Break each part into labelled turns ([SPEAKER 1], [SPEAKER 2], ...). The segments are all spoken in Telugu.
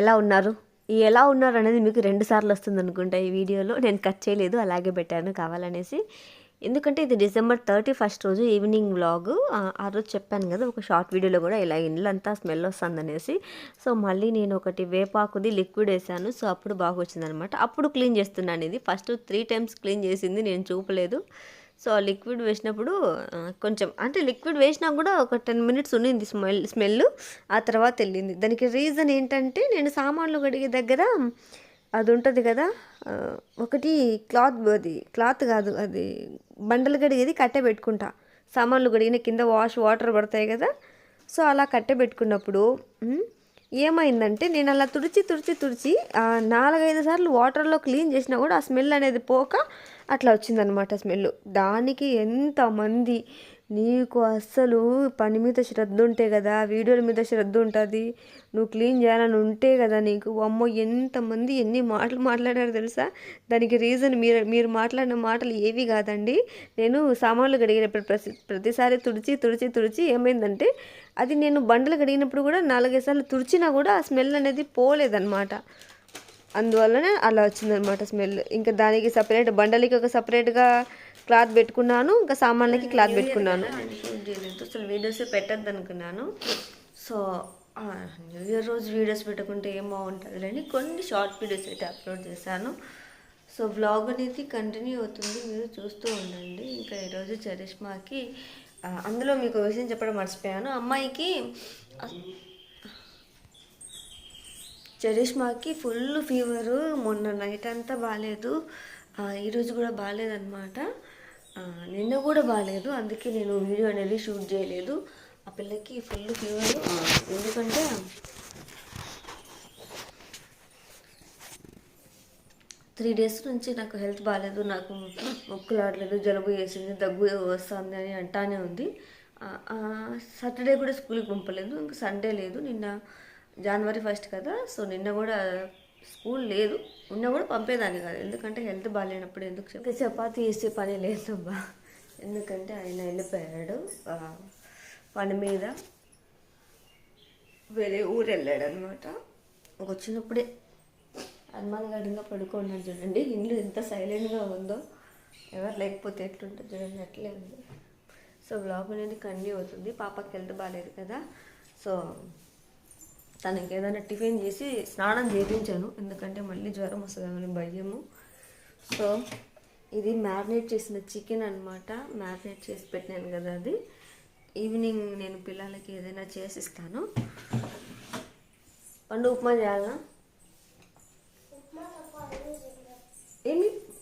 [SPEAKER 1] ఎలా ఉన్నారు? ఈ ఎలా ఉన్నారు అనేది మీకు రెండు సార్లు వస్తుంది అనుకుంటా ఈ వీడియోలో. నేను కట్ చేయలేదు అలాగే పెట్టాను కావాలనేసి. ఎందుకంటే ఇది డిసెంబర్ థర్టీ ఫస్ట్ రోజు ఈవినింగ్ వ్లాగ్. ఆ రోజు చెప్పాను కదా ఒక షార్ట్ వీడియోలో కూడా ఇలా ఇల్లంతా స్మెల్ వస్తుందనేసి. సో మళ్ళీ నేను ఒకటి వేపాకుది లిక్విడ్ వేసాను. సో అప్పుడు బాగా వచ్చిందనమాట అప్పుడు క్లీన్ చేస్తున్నాను ఇది. ఫస్ట్ త్రీ టైమ్స్ క్లీన్ చేసింది నేను చూపలేదు. సో ఆ లిక్విడ్ వేసినప్పుడు కొంచెం అంటే లిక్విడ్ వేసినా కూడా ఒక టెన్ మినిట్స్ ఉండింది స్మెల్ స్మెల్ ఆ తర్వాత వెళ్ళింది. దానికి రీజన్ ఏంటంటే నేను సామాన్లు కడిగే దగ్గర అది ఉంటుంది కదా ఒకటి క్లాత్ అది క్లాత్ కాదు అది బండలు కడిగేది కట్టె పెట్టుకుంటా. సామాన్లు కడిగిన కింద వాష్ వాటర్ పడతాయి కదా సో అలా కట్టె పెట్టుకున్నప్పుడు ఏమైందంటే నేను అలా తుడిచి తుడిచి తుడిచి నాలుగైదు సార్లు వాటర్లో క్లీన్ చేసినా కూడా ఆ స్మెల్ అనేది పోక అట్లా వచ్చిందనమాట స్మెల్ దానికి ఎంతమంది నీకు అస్సలు పని మీద శ్రద్ధ ఉంటే కదా వీడియోల మీద శ్రద్ధ ఉంటుంది నువ్వు క్లీన్ చేయాలని ఉంటే కదా నీకు. అమ్మో ఎంతమంది ఎన్ని మాటలు మాట్లాడారు తెలుసా? దానికి రీజన్ మీరు మీరు మాట్లాడిన మాటలు ఏవి కాదండి. నేను సామాన్లు కడిగినప్పుడు ప్రతి ప్రతిసారి తుడిచి తుడిచి తుడిచి ఏమైందంటే అది నేను బండలు కడిగినప్పుడు కూడా నాలుగైదు సార్లు తుడిచినా కూడా ఆ స్మెల్ అనేది పోలేదన్నమాట. అందువల్లనే అలా వచ్చిందనమాట స్మెల్. ఇంకా దానికి సపరేట్ బండలకి ఒక సపరేట్గా క్లాత్ పెట్టుకున్నాను ఇంకా సామాన్లకి క్లాత్ పెట్టుకున్నాను. అసలు వీడియోస్ పెట్టద్దు అనుకున్నాను సో న్యూ ఇయర్ రోజు వీడియోస్ పెట్టుకుంటే ఏం బాగుంటుంది అని కొన్ని షార్ట్ వీడియోస్ అయితే అప్లోడ్ చేశాను. సో వ్లాగ్ అనేది కంటిన్యూ అవుతుంది. మీరు చూస్తూ ఉండండి. ఇంకా ఈరోజు చరిష్మాకి అందులో మీకు ఒక విషయం చెప్పడం మర్చిపోయాను. అమ్మాయికి చరిష్మాకి ఫుల్ ఫీవరు. మొన్న నైట్ అంతా బాగాలేదు ఈరోజు కూడా బాగాలేదన్నమాట నిన్న కూడా బాగాలేదు అందుకే నేను వీడియో అనేది షూట్ చేయలేదు. ఆ పిల్లకి ఫుల్ ఫీవర్. ఎందుకంటే త్రీ డేస్ నుంచి నాకు హెల్త్ బాగాలేదు నాకు మొక్కులాడలేదు జలుబు వేసింది దగ్గు వస్తుంది అని అంటానే ఉంది. సాటర్డే కూడా స్కూల్కి పంపలేదు ఇంకా సండే లేదు. నిన్న జనవరి ఫస్ట్ కదా సో నిన్న కూడా స్కూల్ లేదు. ఉన్నా కూడా పంపేదాన్ని కాదు ఎందుకంటే హెల్త్ బాగాలేనప్పుడు ఎందుకు చపాతి వేసే పని లేదబ్బా ఎందుకంటే ఆయన వెళ్ళిపోయాడు పని మీద వేరే ఊరు వెళ్ళాడు అనమాట వచ్చినప్పుడే హనుమాన్గఢంగా పడుకున్నాడు చూడండి. ఇల్లు ఎంత సైలెంట్గా ఉందో. ఎవరు లేకపోతే ఎట్లుంటుంది చూడండి. అట్లే ఉంది. సో బ్లాగ్ అనేది కంటిన్యూ అవుతుంది. పాపకి హెల్త్ బాగాలేదు కదా. సో తనకి ఏదైనా టిఫిన్ చేసి స్నానం చేయించాను ఎందుకంటే మళ్ళీ జ్వరం వస్తుందని భయము. సో ఇది మ్యారినేట్ చేసిన చికెన్ అనమాట మ్యారినేట్ చేసి పెట్టినాను కదా అది. ఈవినింగ్ నేను పిల్లలకి ఏదైనా చేసిస్తాను పండు ఉప్మా చేయాలా?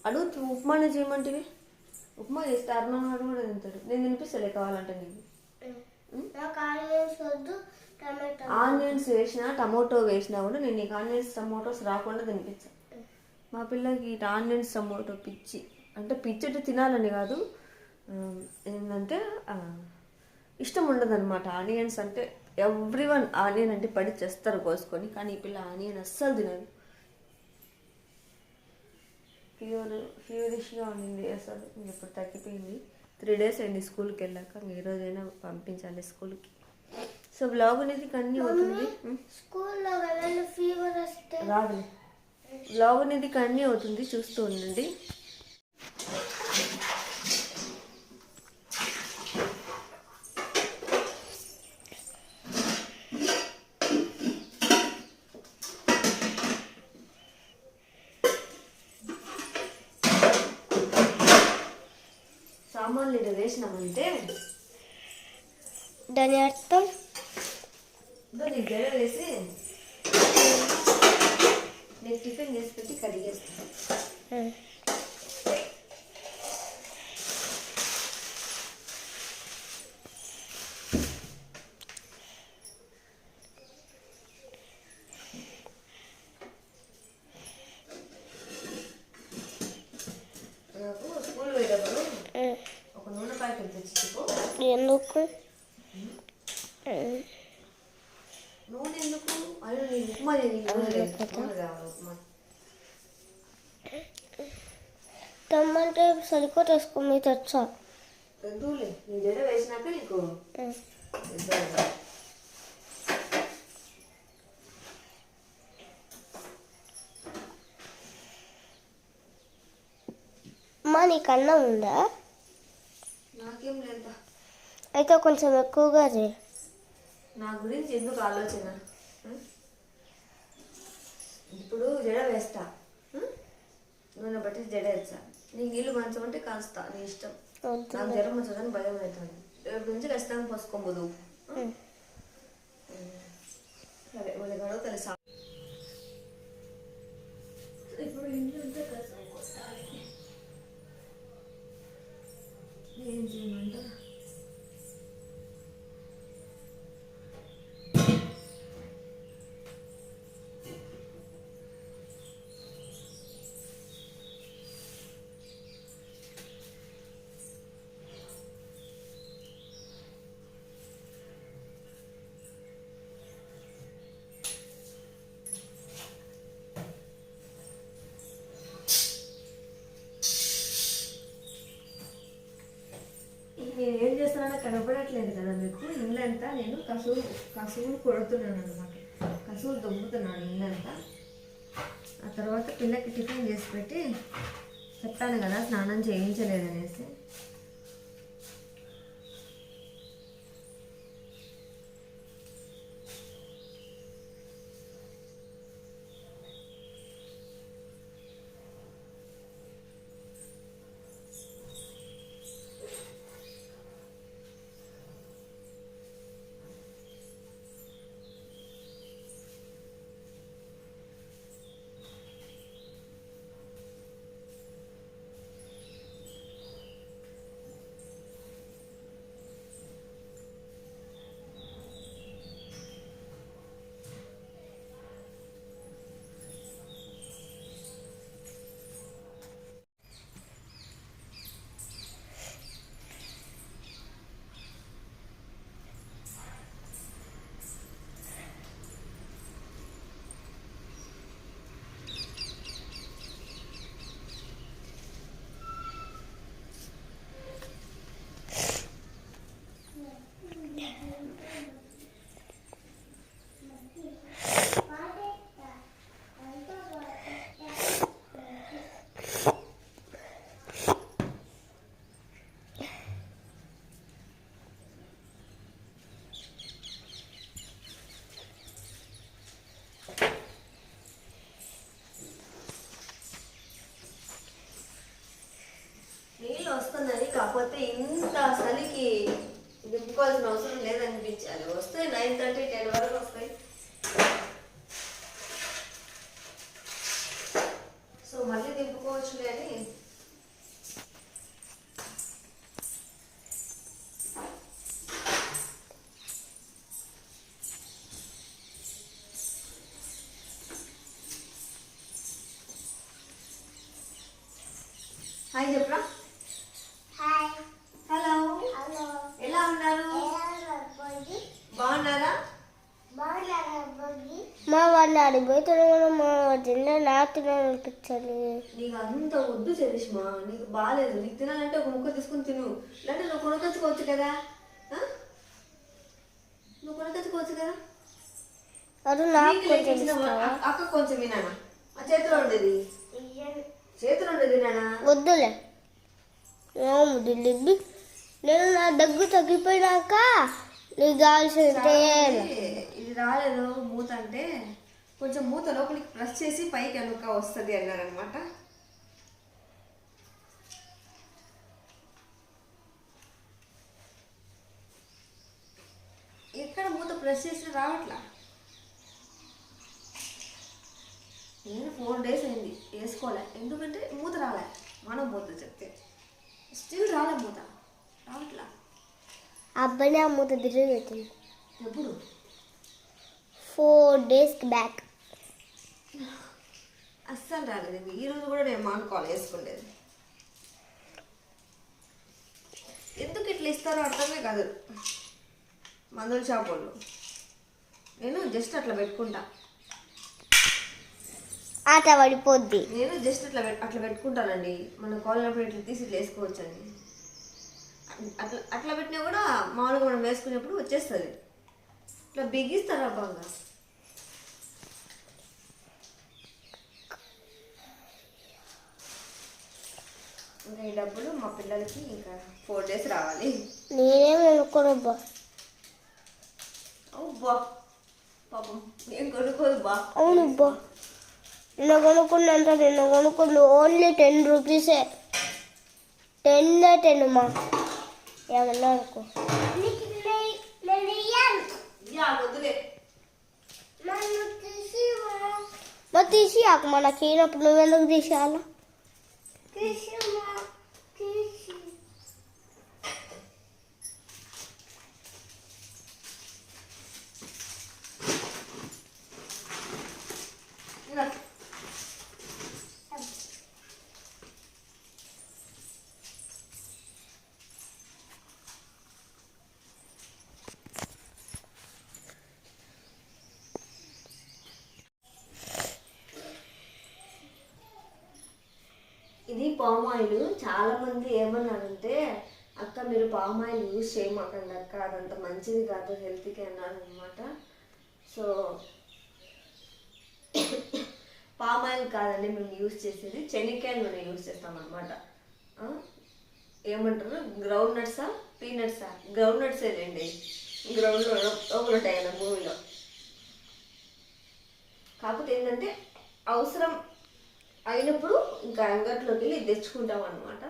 [SPEAKER 1] ఏమి అడుగు ఉప్మానే చేయమంటివి? ఉప్మా చేస్తే అరుణాడు కూడా తింటాడు. నేను తినిపిస్తలే కావాలంటే నీకు.
[SPEAKER 2] ఆనియన్స్
[SPEAKER 1] వేసినా టమోటో వేసినా కూడా నేను నీకు ఆనియన్స్ టమోటోస్ రాకుండా తినిపించాను మా పిల్లకి ఇటు ఆనియన్స్ టమోటో పిచ్చి. అంటే పిచ్చి అంటే తినాలని కాదు. ఏంటంటే ఇష్టం ఉండదు అనమాట ఆనియన్స్ అంటే ఎవ్రీ వన్ ఆనియన్ అంటే పడి చేస్తారు కోసుకొని కానీ ఈ పిల్ల ఆనియన్ అస్సలు తినదు. ఫీవర్ ఫీవరిష్గా ఉండింది. అసలు ఇప్పుడు తగ్గిపోయింది. త్రీ డేస్ అయింది స్కూల్కి వెళ్ళాక. ఈ రోజైనా పంపించాలి స్కూల్కి. సో బ్లాగ్ అనేది కంటిన్యూ అవుతుంది?
[SPEAKER 2] స్కూల్లో ఫీవర్ వస్తే?
[SPEAKER 1] రాదులే. బ్లాగ్ అనేది కంటిన్యూ అవుతుంది. చూస్తూ ఉండండి. సామాన్లు ఇక్కడ వేసినామంటే
[SPEAKER 2] దాని అర్థం?
[SPEAKER 1] ఇదో నీ జడ వేసి నేను టిఫిన్ చేసి పెట్టి కడిగేస్తాను.
[SPEAKER 2] అంటే సరికో తీసుకో మీ తెచ్చా
[SPEAKER 1] మా నీకు.
[SPEAKER 2] అమ్మా ఉందా? అయితే కొంచెం ఎక్కువగా రే
[SPEAKER 1] నా గురించి ఎందుకు ఆలోచన? ఇప్పుడు జడ వేస్తా. నూనె బట్టి జడ వేస్తా. నీకు నీళ్ళు మంచం అంటే కాస్తా నీ ఇష్టం. నాకు జ్వరం వచ్చదని భయం అవుతుంది. రేపు నుంచి ఖచ్చితంగా పోసుకోబోదు నేను కనబడట్లేదు కనపడట్లేదు కదా మీకు ఇల్లంతా నేను కసువు కసువులు కొడుతున్నాను అనమాట కసువులు దొబ్బుతున్నాను ఇల్లంతా. ఆ తర్వాత పిల్లకి టిఫిన్ చేసి పెట్టి చెప్పాను కదా స్నానం చేయించలేదనేసి. హాయ్ చెప్పరా?
[SPEAKER 2] హాయ్.
[SPEAKER 1] హలో.
[SPEAKER 2] హలో.
[SPEAKER 1] ఎలా ఉన్నారు? బాగున్నారా?
[SPEAKER 2] మా వాళ్ళు మా తిన్న నాకు తినాలనిపించాలి
[SPEAKER 1] నీకు అంత వద్దు చరిష్మా నీకు బాగాలేదు నీకు తినాలంటే ఒక ముక్క తీసుకుని తిను. లేదంటే నువ్వు కొనకొచ్చుకోవచ్చు కదా? నువ్వు కొనకొచ్చుకోవచ్చు కదా?
[SPEAKER 2] అది నాకు కొంచెం
[SPEAKER 1] అక్క- కొంచెం వినానా? ఆ చేతిలో ఉండేది.
[SPEAKER 2] వద్దులే. నేను నా దగ్గు తగ్గిపోయినాక నీకు కావాల్సింది
[SPEAKER 1] ఇది రాలేదు మూత అంటే కొంచెం మూత లోపలికి ప్రెస్ చేసి పైకి అనుక వస్తుంది అన్నారనమాట ఎక్కడ మూత ప్రెస్ చేసినా రావట్లా? నేను ఫోర్ డేస్ అయింది వేసుకోలే. ఎందుకంటే మూత రాలే. మనం పోతుంది చెప్తే. స్టిల్ రాలే మూత. రావట్లా?
[SPEAKER 2] అబ్బాయి ఆ మూత పెట్టింది.
[SPEAKER 1] ఎప్పుడు?
[SPEAKER 2] ఫోర్ డేస్ బ్యాక్
[SPEAKER 1] అస్సలు రాలేదు. ఈ రోజు కూడా నేను మానుకోవాలి వేసుకుండేది ఎందుకు ఇట్లా ఇస్తారో అర్థమే కాదు. మందుల షాప్ వాళ్ళు. నేను జస్ట్ అట్లా పెట్టుకుంటా.
[SPEAKER 2] ఆట పడిపోద్ది.
[SPEAKER 1] నేను జస్ట్ అట్లా అట్లా పెట్టుకుంటానండి. మన కాలినప్పుడు ఇట్లా తీసి ఇట్లా వేసుకోవచ్చండి. అట్లా అట్లా పెట్టినా కూడా మామూలుగా మనం వేసుకునేప్పుడు వచ్చేస్తుంది. ఇట్లా బిగిస్తారా బాగా ఇంకా ఈ డబ్బులు మా పిల్లలకి ఇంకా ఫోర్ డేస్ రావాలి.
[SPEAKER 2] నేనేం అనుకోనబ్బా
[SPEAKER 1] అబ్బా. పాపం ఏం కొనుక్కోదు బా.
[SPEAKER 2] అవునబ్బా నిన్న కొనుక్కున్నంత నిన్న కొనుక్కుంది ఓన్లీ టెన్ రూపీసే టెన్ టెన్ మా. ఏమన్నా అనుకో. మరి తీసి ఆకు మనకి నువ్వెందుకు తీసేయాలా
[SPEAKER 1] ఇంకా ఇది పామ్ ఆయిల్ చాలామంది ఏమన్నారంటే అక్క మీరు పామ్ ఆయిల్ యూజ్ చేయమాకండి అక్క అదంత మంచిది కాదు హెల్త్కి అన్నారు అనమాట సో పామ్ ఆయిల్ కాదండి మేము యూజ్ చేసేది శనక్కాయ నూనె యూజ్ చేస్తాం అనమాట ఏమంటారు? గ్రౌండ్ నట్సా? పీనట్సా? గ్రౌండ్ నట్స్ ఏదండి గ్రౌండ్లో ఒకరు ఉంటాయి అన్న భూమిలో. కాకపోతే ఏంటంటే అవసరం అయినప్పుడు ఇంకా అంగట్లోకి వెళ్ళి తెచ్చుకుంటాం అనమాట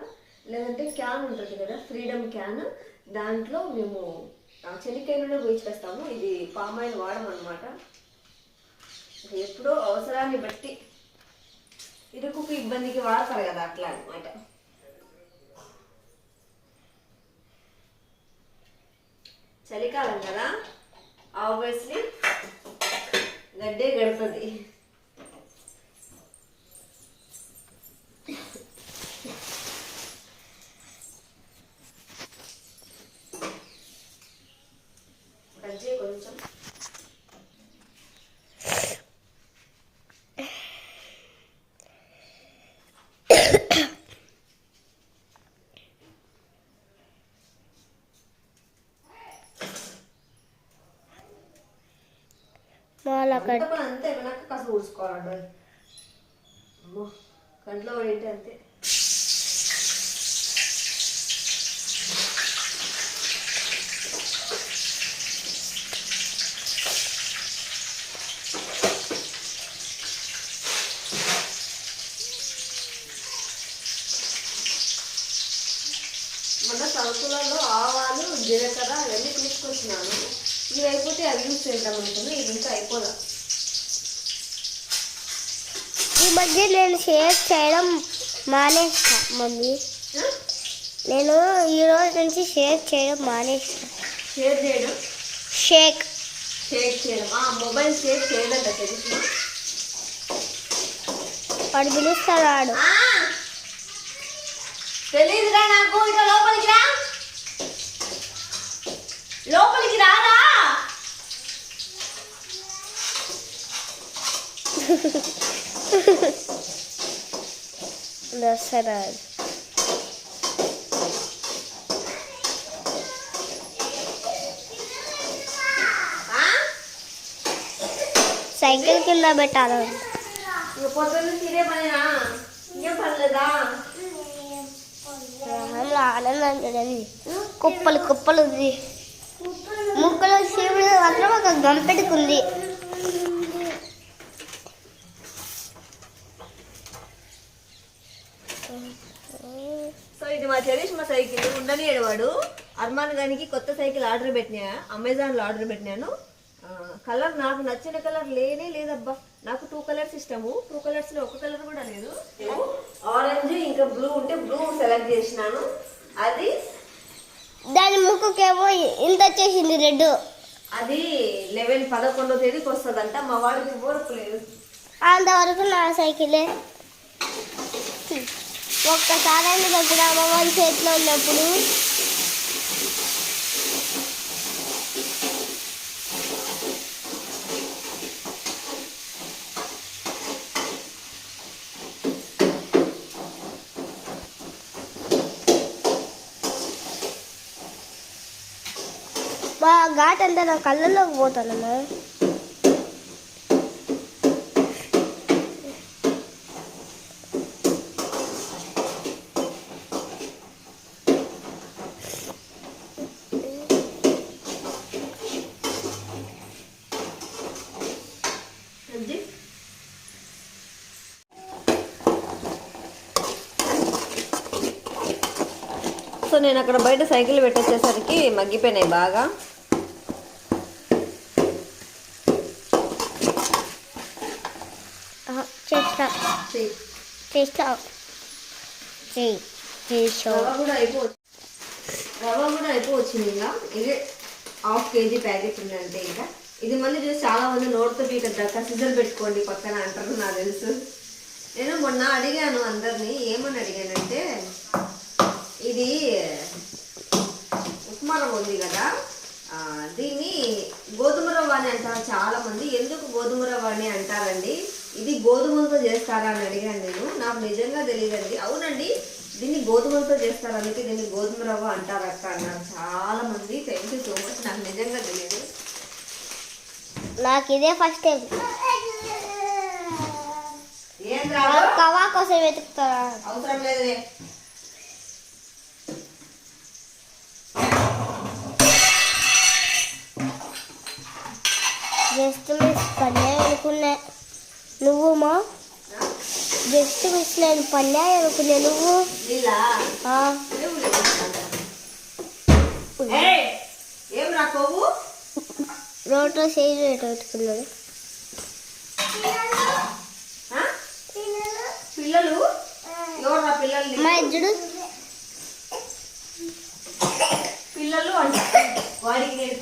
[SPEAKER 1] లేదంటే క్యాన్ ఉంటుంది కదా ఫ్రీడమ్ క్యాన్. దాంట్లో మేము చెనిక్కాయ శనక్కాయ నూనె పోయించేస్తాము ఇది పామ్ ఆయిల్ అనమాట ఎప్పుడో అవసరాన్ని బట్టి ఇరుకుకు ఇబ్బందికి వాడతారు కదా అట్లా అనమాట చలికాలం కదా ఆబ్వియస్లీ గడ్డే గడుతుంది గజ్జే కొంచెం
[SPEAKER 2] మాల
[SPEAKER 1] అంత వెనక కాస్త ఊడ్చుకోవాలండి. అమ్మో కంట్లో పడింటే అంతే? ఇవి అయిపోతే అవి యూజ్ చేద్దాం అనుకున్నా ఇది ఇంకా అయిపోదా?
[SPEAKER 2] ఈ మధ్య నేను షేర్ చేయడం మానేస్తా మమ్మీ? నేను ఈ రోజు నుంచి షేర్ చేయడం మానేస్తా.
[SPEAKER 1] షేర్ చేయడం?
[SPEAKER 2] షేక్
[SPEAKER 1] షేర్ చేయడం. ఆ మొబైల్ షేర్ చేయదంట తెలుసు?
[SPEAKER 2] వాడు పిలుస్తాడు
[SPEAKER 1] తెలీదురా నాకు ఇక లోపలికి రా. లోపలికి రారా?
[SPEAKER 2] దసరా
[SPEAKER 1] ఆ?
[SPEAKER 2] సైకిల్ కింద పెట్టాలి.
[SPEAKER 1] పొద్దున్న తినే పనేనా? ఇంకేం పర్లేదా
[SPEAKER 2] రాములు ఆనందం చూడండి కుప్పలు కుప్పలు ఉంది. ముక్కలో శివుడు మాత్రం ఒక గంపెడుకుంది
[SPEAKER 1] సో ఇది మా చరిష్మా ఉండని వాడు అర్మాన్ గానికి కొత్త సైకిల్ ఆర్డర్ పెట్టినా అమెజాన్లో ఆర్డర్ పెట్టినాను. కలర్ నాకు నచ్చిన కలర్ లేనే లేదబ్బా. నాకు టూ కలర్స్ ఇష్టము. టూ కలర్స్లో ఒక కలర్ కూడా లేదు. ఆరెంజ్ ఇంకా బ్లూ ఉంటే బ్లూ సెలెక్ట్ చేసినాను. అది
[SPEAKER 2] దాని ముక్కుకేమో ఇంత వచ్చేసింది రెడ్
[SPEAKER 1] అది లెవెన్ పదకొండో తేదీకి వస్తుందంట. మా వాడికి ఓర్పు లేదు.
[SPEAKER 2] అంతవరకు నా సైకిలే. ఒక్కసారి దగ్గర అమ్మవారి చేతిలో ఉన్నప్పుడు మా ఘాట్ అంతా నా కళ్ళలోకి పోతానమ్మా
[SPEAKER 1] సో నేను అక్కడ బయట సైకిల్ పెట్టొచ్చేసరికి మగ్గిపోయినాయి బాగా.
[SPEAKER 2] చేస్తా. చేస్తా.
[SPEAKER 1] రవ్వ కూడా అయిపోవచ్చు రవ్వ కూడా అయిపోవచ్చింది ఇంకా. ఇదే హాఫ్ కేజీ ప్యాకెట్ ఉందంటే ఇంకా. ఇది మళ్ళీ చూసి చాలా మంది నోటితో పీకద్దాక సిజర్ పెట్టుకోండి పక్కన అంటారు నాకు తెలుసు. నేను మొన్న అడిగాను అందరినీ ఏమని అడిగానంటే ఇది ఉప్మా రవ్వ ఉంది కదా. దీన్ని గోధుమ రవ్వ అని అంటారు చాలా మంది ఎందుకు గోధుమ రవ్వ అని అంటారండి? ఇది గోధుమలతో చేస్తారా అని అడిగాను నేను. నాకు నిజంగా తెలియదండి. అవునండి దీన్ని గోధుమలతో చేస్తారు. అందుకే దీన్ని గోధుమ రవ్వ అంటారు అక్క అన్నారు. చాలా మంది థ్యాంక్ యూ సో మచ్ నాకు నిజంగా తెలియదు.
[SPEAKER 2] నాకు ఇదే ఫస్ట్ టైం
[SPEAKER 1] ఏం
[SPEAKER 2] కవా కోసం వెతుకుతారా?
[SPEAKER 1] అవసరం లేదు
[SPEAKER 2] జస్ట్ మిస్ పన్నాయి అనుకున్నా నువ్వు మా? జస్ట్ మిస్ నేను పన్నాయి అనుకున్నా నువ్వు రోడ్లో చేయి పెట్టుకున్నాను.
[SPEAKER 1] ఆ? పిల్లలు?
[SPEAKER 2] ఇద్దరు
[SPEAKER 1] పిల్లలు అంట వాడికి నేను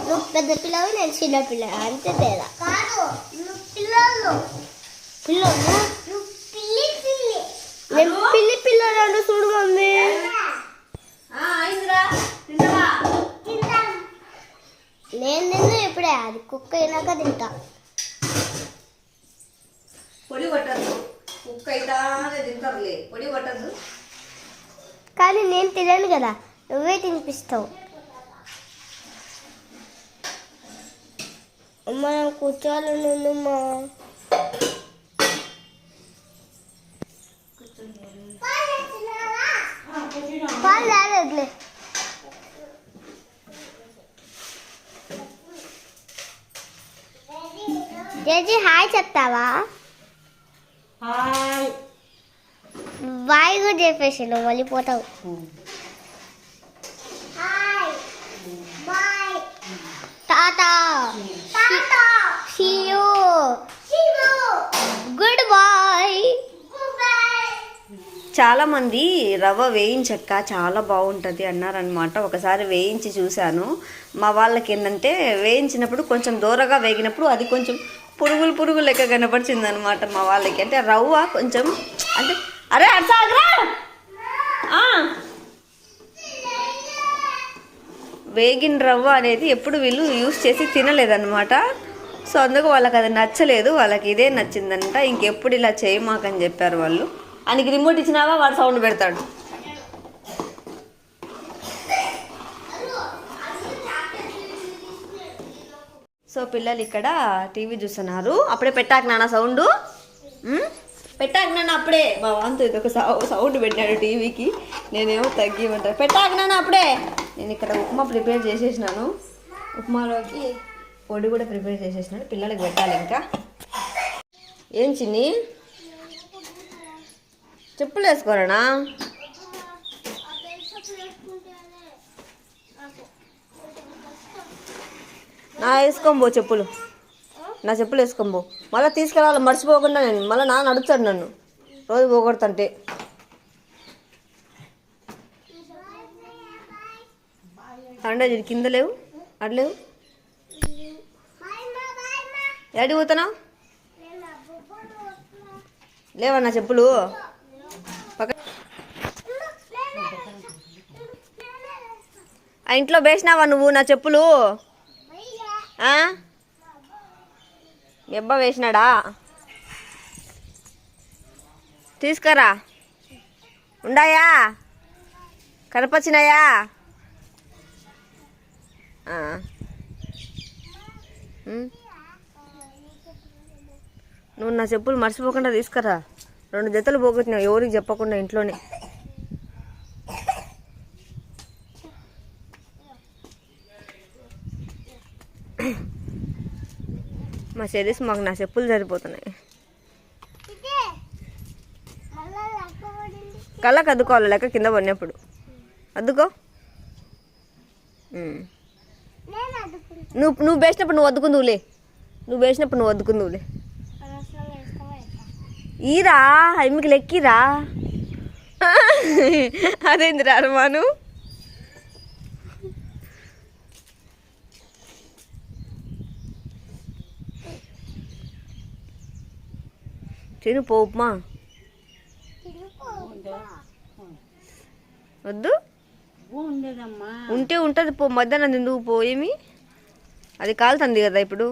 [SPEAKER 2] నువ్వు పెద్ద పిల్లవు నేను చిన్న పిల్ల. అంతే తేడా. పిల్లలు పిల్లలు నేను పిల్లి పిల్లలు అంటే చూడు మమ్మీ నేను తిన్నా ఇప్పుడే. అది కుక్క అయినాక తింటా.
[SPEAKER 1] పొడి పట్టద్దు కుక్క అయితానే తింటారులే. పొడి పట్టద్దు
[SPEAKER 2] కానీ నేను తినను కదా. నువ్వే తినిపిస్తావు. మనం కూర్చోవాలని ఉందమ్మా పాలు హాయ్ చెప్తావా బాయ్ కూడా చెప్పేసి నువ్వు మళ్ళీ పోతావు tata see you goodbye
[SPEAKER 1] చాలా మంది రవ్వ వేయించక్క చాలా బాగుంటుంది అన్నారనమాట ఒకసారి వేయించి చూశాను. మా వాళ్ళకి ఏంటంటే వేయించినప్పుడు కొంచెం దూరగా వేగినప్పుడు అది కొంచెం పురుగులు పురుగు లెక్క కనపరిచింది అనమాట మా వాళ్ళకి. అంటే రవ్వ కొంచెం అంటే అరే అర్సాగరా వేగిన రవ్వ అనేది ఎప్పుడు వీళ్ళు యూస్ చేసి తినలేదన్నమాట. సో అందుకు వాళ్ళకి అది నచ్చలేదు. వాళ్ళకి ఇదే నచ్చిందంట. ఇంకెప్పుడు ఇలా చేయమాకని చెప్పారు వాళ్ళు. ఆయనకి రిమోట్ ఇచ్చినావా? వాడు సౌండ్ పెడతాడు. సో పిల్లలు ఇక్కడ టీవీ చూస్తున్నారు. అప్పుడే పెట్టాక నాన్న సౌండ్. పెట్టాక నాన్న అప్పుడే. మా వాంతో ఇది ఒక సౌండ్ పెట్టాడు టీవీకి. నేనేమో తగ్గిమంటాను పెట్టాక నాన్న అప్పుడే. నేను ఇక్కడ ఉప్మా ప్రిపేర్ చేసేసినాను. ఉప్మాలోకి పొడి కూడా ప్రిపేర్ చేసేసినాను. పిల్లలకి పెట్టాలి ఇంకా. ఏం చిన్ని? చెప్పులు వేసుకోరానా? నా వేసుకోంబో చెప్పులు. నా చెప్పులు వేసుకోంబో మళ్ళీ తీసుకెళ్ళాలి మర్చిపోకుండా నేను. మళ్ళీ నాన్న అడుగుతాడు నన్ను. రోజు పోగొడుతుంటే. అంటే ఇది కింద లేవు? అడలేవు ఎడి పోతున్నావు? లేవా చెప్పులు? పక్క ఆ ఇంట్లో వేసినావా నువ్వు నా చెప్పులు? ఎబ్బ మీ అబ్బా వేసినాడా? తీసుకురా. ఉండాయా? కనపచ్చినాయా నువ్వు నా చెప్పులు మర్చిపోకుండా తీసుకురా. రెండు జతలు పోగొట్టినావు ఎవరికి చెప్పకుండా ఇంట్లోనే. మా చెరీస్ మాకు నా చెప్పులు సరిపోతున్నాయి. కళ్ళకు అద్దుకోవాలి లెక్క కింద పడినప్పుడు. అద్దుకో. నువ్వు నువ్వు వేసినప్పుడు నువ్వు వద్దుకుందువులే నువ్వు వేసినప్పుడు నువ్వు వద్దుకుందువులే ఈరా అది మీకు లెక్కిరా. అదేందిరా అరమాను తిను పో ఉప్మా. వద్దు? ఉంటే ఉంటుంది పో మధ్యాహ్నం ఎందుకు పో ఏమి? అది కాలుతుంది కదా ఇప్పుడు.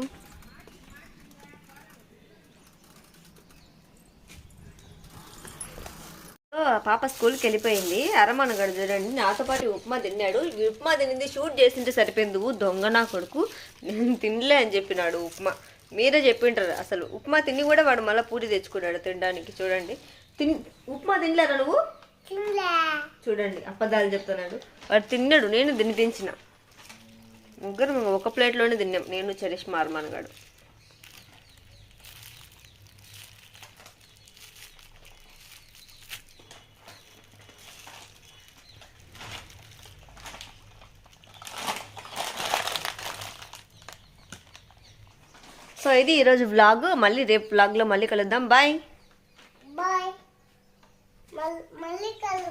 [SPEAKER 1] పాప స్కూల్కి వెళ్ళిపోయింది. అరమనగడు చూడండి నాతో పాటు ఉప్మా తిన్నాడు. ఈ ఉప్మా తినింది షూట్ చేసింటే సరిపోయింది. దొంగ నా కొడుకు. నేను తినలే అని చెప్పినాడు ఉప్మా. మీరే చెప్పింటారు అసలు. ఉప్మా తిని కూడా వాడు మళ్ళీ పూరి తెచ్చుకున్నాడు తినడానికి. చూడండి. తిన్ ఉప్మా తినలేరా నువ్వు? చూడండి అబద్ధాలు చెప్తున్నాడు. వాడు తిన్నాడు నేను తినిపించిన ముగ్గురు ఒక ప్లేట్లోనే తిన్నాం. నేను చరిష్ మార్మనగాడు సో ఇది ఈరోజు వ్లాగ్. మళ్ళీ రేపు వ్లాగ్లో మళ్ళీ కలుద్దాం. బాయ్.
[SPEAKER 2] బాయ్. మళ్ళీ కలుగు